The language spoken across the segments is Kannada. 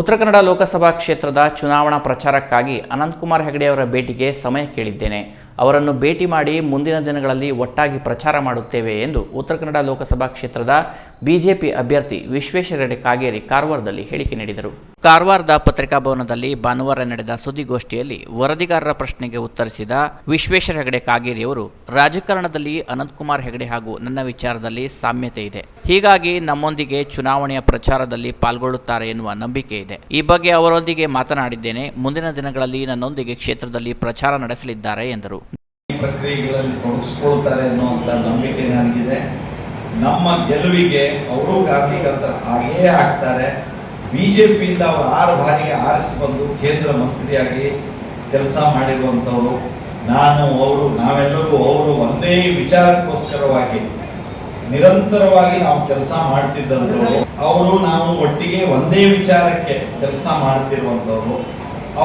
ಉತ್ತರ ಕನ್ನಡ ಲೋಕಸಭಾ ಕ್ಷೇತ್ರದ ಚುನಾವಣಾ ಪ್ರಚಾರಕ್ಕಾಗಿ ಅನಂತಕುಮಾರ್ ಹೆಗಡೆಯವರ ಭೇಟಿಗೆ ಸಮಯ ಕೇಳಿದ್ದೇನೆ. ಅವರನ್ನು ಭೇಟಿ ಮಾಡಿ ಮುಂದಿನ ದಿನಗಳಲ್ಲಿ ಒಟ್ಟಾಗಿ ಪ್ರಚಾರ ಮಾಡುತ್ತೇವೆ ಎಂದು ಉತ್ತರ ಕನ್ನಡ ಲೋಕಸಭಾ ಕ್ಷೇತ್ರದ ಬಿಜೆಪಿ ಅಭ್ಯರ್ಥಿ ವಿಶ್ವೇಶ್ವರ ಹೆಗಡೆ ಕಾಗೇರಿ ಕಾರವಾರದಲ್ಲಿ ಹೇಳಿಕೆ ನೀಡಿದರು. ಕಾರವಾರದ ಪತ್ರಿಕಾಭವನದಲ್ಲಿ ಭಾನುವಾರ ನಡೆದ ಸುದ್ದಿಗೋಷ್ಠಿಯಲ್ಲಿ ವರದಿಗಾರರ ಪ್ರಶ್ನೆಗೆ ಉತ್ತರಿಸಿದ ವಿಶ್ವೇಶ್ವರ ಹೆಗಡೆ ಕಾಗೇರಿಯವರು ರಾಜಕಾರಣದಲ್ಲಿ ಅನಂತಕುಮಾರ್ ಹೆಗಡೆ ಹಾಗೂ ನನ್ನ ವಿಚಾರದಲ್ಲಿ ಸಾಮ್ಯತೆ ಇದೆ. ಹೀಗಾಗಿ ನಮ್ಮೊಂದಿಗೆ ಚುನಾವಣೆಯ ಪ್ರಚಾರದಲ್ಲಿ ಪಾಲ್ಗೊಳ್ಳುತ್ತಾರೆ ಎನ್ನುವ ನಂಬಿಕೆ ಇದೆ. ಈ ಬಗ್ಗೆ ಅವರೊಂದಿಗೆ ಮಾತನಾಡಿದ್ದೇನೆ. ಮುಂದಿನ ದಿನಗಳಲ್ಲಿ ನನ್ನೊಂದಿಗೆ ಕ್ಷೇತ್ರದಲ್ಲಿ ಪ್ರಚಾರ ನಡೆಸಲಿದ್ದಾರೆ ಎಂದರು. ಈ ಪ್ರಕ್ರಿಯೆಗಳಲ್ಲಿ ತೊಡಗಿಸ್ಕೊಳ್ತಾರೆ ಅನ್ನುವಂಥ ನಂಬಿಕೆ ನನಗಿದೆ. ನಮ್ಮ ಗೆಲುವಿಗೆ ಅವರು ಕಾರಣೀಕರ್ತರ ಹಾಗೇ ಆಗ್ತಾರೆ. ಬಿ ಜೆ ಪಿಯಿಂದ ಅವರು ಆರು ಬಾರಿ ಆರಿಸಿ ಬಂದು ಕೇಂದ್ರ ಮಂತ್ರಿಯಾಗಿ ಕೆಲಸ ಮಾಡಿರುವಂಥವ್ರು, ನಾನು, ಅವರು, ನಾವೆಲ್ಲರೂ ಅವರು ಒಂದೇ ವಿಚಾರಕ್ಕೋಸ್ಕರವಾಗಿ ನಿರಂತರವಾಗಿ ನಾವು ಕೆಲಸ ಮಾಡ್ತಿದ್ದಂಥವ್ರು, ಅವರು ನಾವು ಒಟ್ಟಿಗೆ ಒಂದೇ ವಿಚಾರಕ್ಕೆ ಕೆಲಸ ಮಾಡ್ತಿರುವಂಥವ್ರು,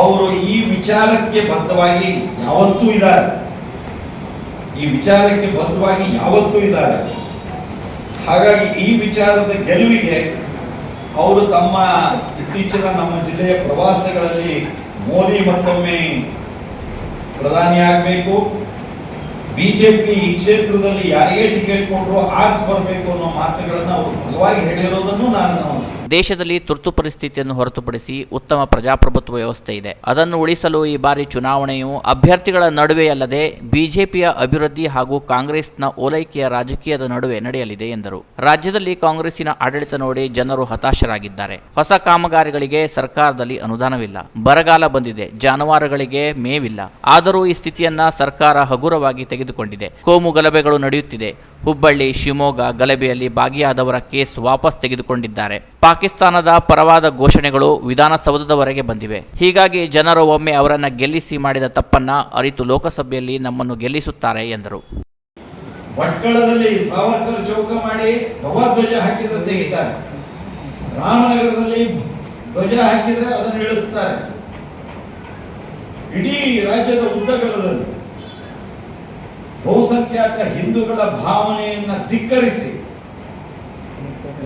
ಅವರು ಈ ವಿಚಾರಕ್ಕೆ ಬದ್ಧವಾಗಿ ಯಾವತ್ತೂ ಇದ್ದಾರೆ. ಈ ವಿಚಾರಕ್ಕೆ ಬದ್ಧವಾಗಿ ಯಾವತ್ತೂ ಇದ್ದಾರೆ. ಹಾಗಾಗಿ ಈ ವಿಚಾರದ ಗೆಲುವಿಗೆ ಅವರು ತಮ್ಮ ಇತ್ತೀಚಿನ ನಮ್ಮ ಜಿಲ್ಲೆಯ ಪ್ರವಾಸಗಳಲ್ಲಿ ಮೋದಿ ಮತ್ತೊಮ್ಮೆ ಪ್ರಧಾನಿ ಆಗಬೇಕು ಬಿಜೆಪಿ ಈ ಕ್ಷೇತ್ರದಲ್ಲಿ ಯಾರಿಗೆ ಟಿಕೆಟ್ ಕೊಟ್ಟರು ಆರ್ಸ್ ಅನ್ನೋ ಮಾತುಗಳನ್ನು ಅವರು ಬಲವಾಗಿ ಹೇಳಿರೋದನ್ನು ನಾನು ದೇಶದಲ್ಲಿ ತುರ್ತು ಪರಿಸ್ಥಿತಿಯನ್ನು ಹೊರತುಪಡಿಸಿ ಉತ್ತಮ ಪ್ರಜಾಪ್ರಭುತ್ವ ವ್ಯವಸ್ಥೆ ಇದೆ. ಅದನ್ನು ಉಳಿಸಲು ಈ ಬಾರಿ ಚುನಾವಣೆಯು ಅಭ್ಯರ್ಥಿಗಳ ನಡುವೆಯಲ್ಲದೆ ಬಿಜೆಪಿಯ ಅಭಿವೃದ್ಧಿ ಹಾಗೂ ಕಾಂಗ್ರೆಸ್ನ ಓಲೈಕೆಯ ರಾಜಕೀಯದ ನಡುವೆ ನಡೆಯಲಿದೆ ಎಂದರು. ರಾಜ್ಯದಲ್ಲಿ ಕಾಂಗ್ರೆಸ್ಸಿನ ಆಡಳಿತ ನೋಡಿ ಜನರು ಹತಾಶರಾಗಿದ್ದಾರೆ. ಹೊಸ ಕಾಮಗಾರಿಗಳಿಗೆ ಸರ್ಕಾರದಲ್ಲಿ ಅನುದಾನವಿಲ್ಲ. ಬರಗಾಲ ಬಂದಿದೆ. ಜಾನುವಾರುಗಳಿಗೆ ಮೇವಿಲ್ಲ. ಆದರೂ ಈ ಸ್ಥಿತಿಯನ್ನ ಸರ್ಕಾರ ಹಗುರವಾಗಿ ತೆಗೆದುಕೊಂಡಿದೆ. ಕೋಮು ಗಲಭೆಗಳು ನಡೆಯುತ್ತಿದೆ. ಹುಬ್ಬಳ್ಳಿ, ಶಿವಮೊಗ್ಗ ಗಲಭೆಯಲ್ಲಿ ಭಾಗಿಯಾದವರ ಕೇಸ್ ವಾಪಸ್ ತೆಗೆದುಕೊಂಡಿದ್ದಾರೆ. ಪಾಕಿಸ್ತಾನದ ಪರವಾದ ಘೋಷಣೆಗಳು ವಿಧಾನಸೌಧದವರೆಗೆ ಬಂದಿವೆ. ಹೀಗಾಗಿ ಜನರು ಒಮ್ಮೆ ಅವರನ್ನ ಗೆಲ್ಲಿಸಿ ಮಾಡಿದ ತಪ್ಪನ್ನ ಅರಿತು ಲೋಕಸಭೆಯಲ್ಲಿ ನಮ್ಮನ್ನು ಗೆಲ್ಲಿಸುತ್ತಾರೆ ಎಂದರು. ಭಟ್ಕಳದಲ್ಲಿ ಸಾವರ್ಕರ್ ಚೌಕ ಮಾಡಿ ಧ್ವಜ ಹಾಕಿದ್ರೆ ತೆಗಿತಾರೆ. ರಾಮನಗರದಲ್ಲಿ ಧ್ವಜ ಹಾಕಿದ್ರೆ ಅದನ್ನು ಇಳಿಸ್ತಾರೆ. ಇಡೀ ರಾಜ್ಯದ ಉದ್ದಗಲದಲ್ಲಿ ಬಹುಸಂಖ್ಯಾತ ಹಿಂದೂಗಳ ಭಾವನೆಯನ್ನ ಧಿಕ್ಕರಿಸಿ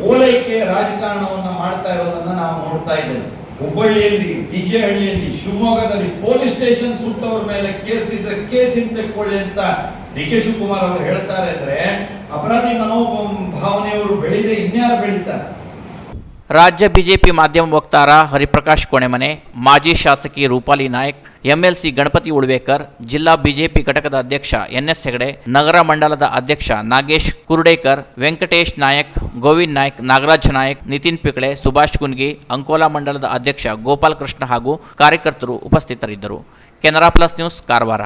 ಓಲೈಕೆ ರಾಜಕಾರಣವನ್ನ ಮಾಡ್ತಾ ಇರೋದನ್ನ ನಾವು ನೋಡ್ತಾ ಇದ್ದೇವೆ. ಹುಬ್ಬಳ್ಳಿಯಲ್ಲಿ, ಡಿಜೆಹಳ್ಳಿಯಲ್ಲಿ, ಶಿವಮೊಗ್ಗದಲ್ಲಿ ಪೊಲೀಸ್ ಸ್ಟೇಷನ್ ಸುಟ್ಟವ್ರ ಮೇಲೆ ಕೇಸ್ ಇದ್ರೆ ಕೇಸ್ ಹಿಂತೆಕೊಳ್ಳಿ ಅಂತ ಡಿ ಕೆ ಶಿವಕುಮಾರ್ ಅವರು ಹೇಳ್ತಾರೆ ಅಂದ್ರೆ, ಅಪರಾಧಿ ಮನೋಭಾವನೆಯವರು ಬೆಳೆದೇ ಇನ್ಯಾರು ಬೆಳೀತಾರೆ? ರಾಜ್ಯ ಬಿಜೆಪಿ ಮಾಧ್ಯಮ ವಕ್ತಾರ ಹರಿಪ್ರಕಾಶ್ ಕೋಣೆಮನೆ ಮಾಜಿ ಶಾಸಕಿ ರೂಪಾಲಿ ನಾಯಕ್, ಎಂಎಲ್ಸಿ ಗಣಪತಿ ಉಳ್ವೇಕರ್, ಜಿಲ್ಲಾ ಬಿಜೆಪಿ ಘಟಕದ ಅಧ್ಯಕ್ಷ ಎನ್ಎಸ್ ಹೆಗಡೆ, ನಗರ ಮಂಡಲದ ಅಧ್ಯಕ್ಷ ನಾಗೇಶ್ ಕುರುಡೇಕರ್, ವೆಂಕಟೇಶ್ ನಾಯಕ್, ಗೋವಿಂದ್ ನಾಯಕ್, ನಾಗರಾಜ್ ನಾಯಕ್, ನಿತಿನ್ ಪಿಕಳೆ, ಸುಭಾಷ್ ಕುನ್ಗಿ, ಅಂಕೋಲಾ ಮಂಡಲದ ಅಧ್ಯಕ್ಷ ಗೋಪಾಲ್ ಕೃಷ್ಣ ಹಾಗೂ ಕಾರ್ಯಕರ್ತರು ಉಪಸ್ಥಿತರಿದ್ದರು. Canara plus news, Karwar.